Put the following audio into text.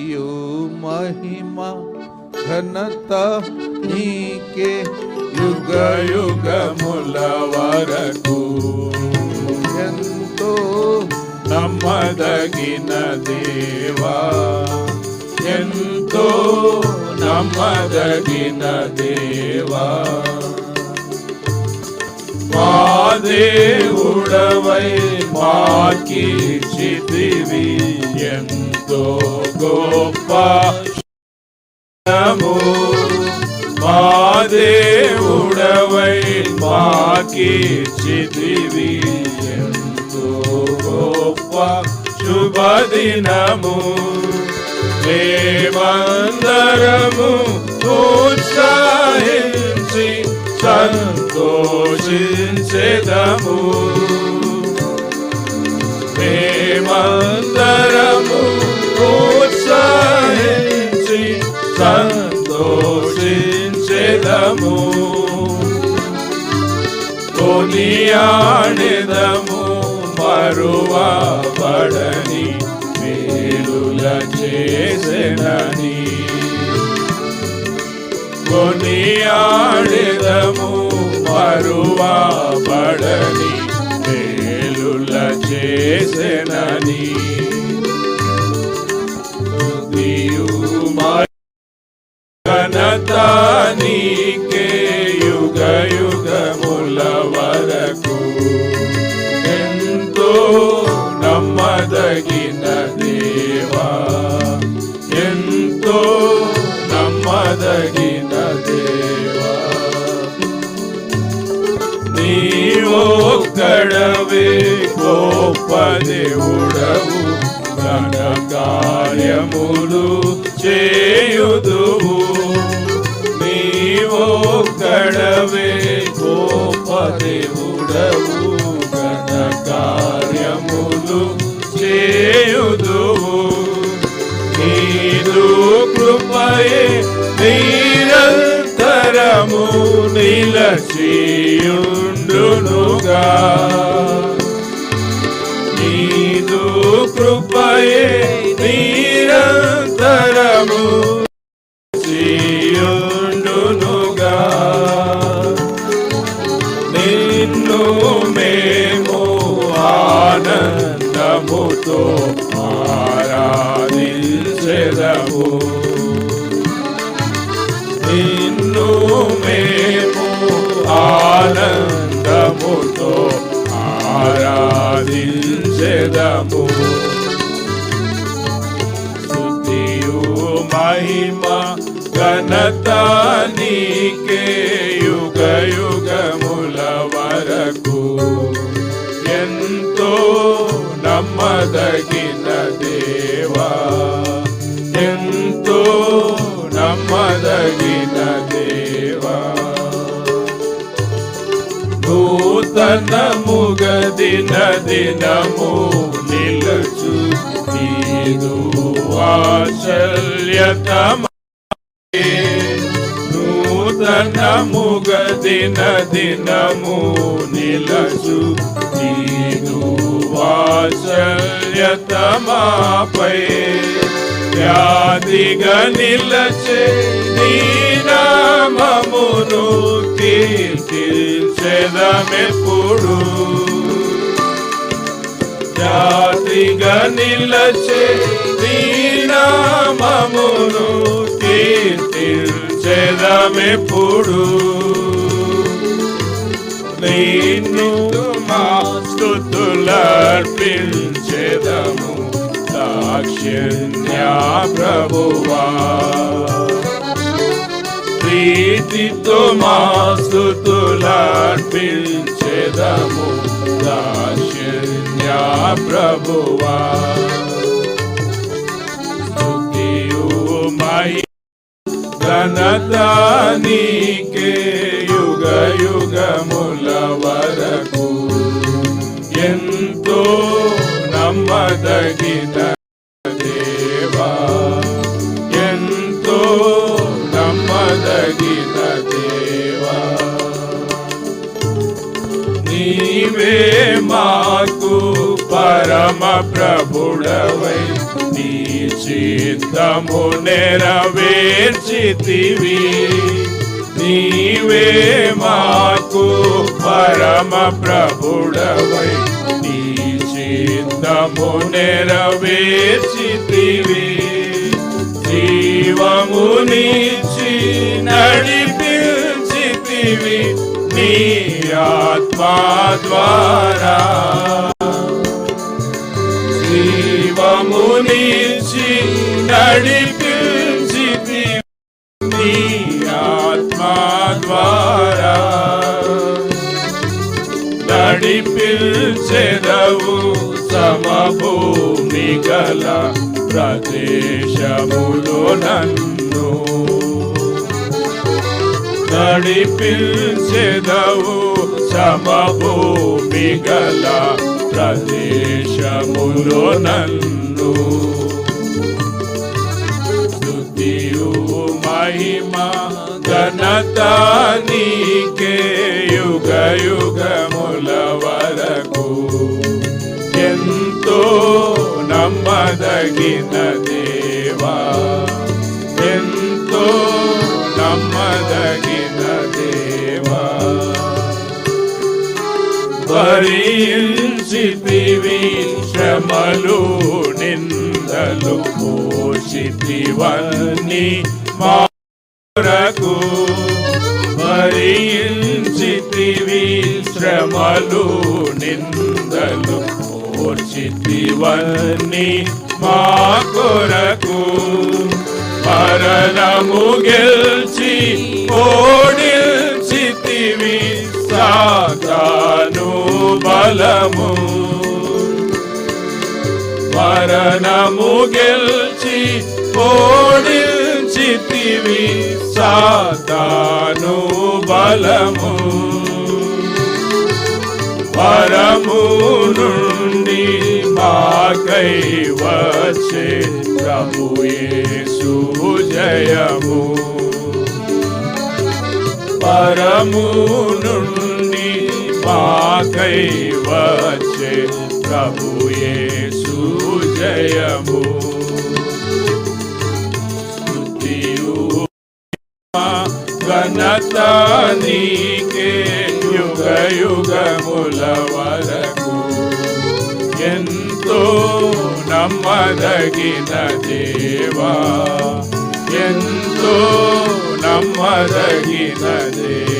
స్తుతియు మహిమ ఘనత నీకే యుగ యుగముల వరకు ఎంతో నమ్మదగిన దేవా ఎంతో నమ్మదగిన దేవా మా దేవుడవై మాకీర్చితివి ఎంతో గొప్ప శరణము. మా దేవుడవై మాకీర్చితివి ఎంతో గొప్ప శుభదినము. మేమందరము ఉత్సాహించి సంతోషించెదము మేమందరము ఉత్సాహించి సంతోషించెదము. కొనియాడెదము మరువబడని మేలుల చేసెనని. కొనియాడెదము మరువబడని మేలుల చేసెనని. ఘనత నీకే యుగ యుగముల వరకు ఎంతో నమ్మదగిన దేవా ఎంతో నమ్మదగిన నీవొక్కడవే గొప్ప దేవుడవు ఘన కార్యములు చేయుదువు. నీవో గొప్ప నిలచియుండునుగా. నీదు కృపయే నిరంతరము నిలచియుండునుగా నిన్ను మేము ఆనందముతో ఆరాధించెదము. ఘనత నీకే యుగ యుగముల వరకు. ఎంతో నమ్మదగిన దేవా. ఎంతో నమ్మదగిన దేవా. నూతనముగ దిన దినము నిలచు. నీదు వాత్సల్యతమ దిన దినము నిలచు. నీదు వాత్సల్యతమాపై వ్యాధిగా నిలచే నీ నామమును కీర్తించెదమెప్పుడు. జాతిగా నిలచే నీ నామమును నిన్ను మా స్తుతులర్పించెదము దాక్షిణ్యా ప్రభువా. ప్రీతితో మా స్తుతులర్పించెదము దాక్షిణ్యా ప్రభువా. స్తుతియు మై ఘనత నీకే యుగ యుగము. నీవే మాకు పరమ ప్రభుడవై. నీ చిత్తము నెరవేర్చితివి. నీవే మాకు పరమ ప్రభుడవై. నీ చిత్తము నెరవేర్చితివి. జీవమునిచ్చి నడిపించితివి. నీ ఆత్మా ద్వారా జీవమునిచ్చి నడిపించితివి నీ ఆత్మా ద్వారా నడిపించెదవు సమభూమి గల ప్రదేశములో నన్ను. నడిపించెదవు సమభూమి గల ప్రదేశములో నన్ను. స్థుతియు మహిమ ఘనత నీకే యుగ యుగముల వరకు. ఎంతో నమ్మదగిన దేవా భరించితివి శ్రమలు నిందలు పోషితివన్నీ మారకు. భరించితివి శ్రమలు నిందలు పోషితివన్నీ మా కొరకు మరణము గెల్చి ఓడిల్చితివి సాతాను బలము. మరణము గెల్చి ఓడిల్చితివి సాతాను బలము. పరము నుండి మాకై వచ్చే ప్రభు యేసు జయము. పరము నుండి మాకై వచ్చే ప్రభు యేసు ఘనత నీకే యుగ యుగముల వరకు. ఎంతో నమ్మదగిన దేవా. ఎంతో నమ్మదగిన దేవా.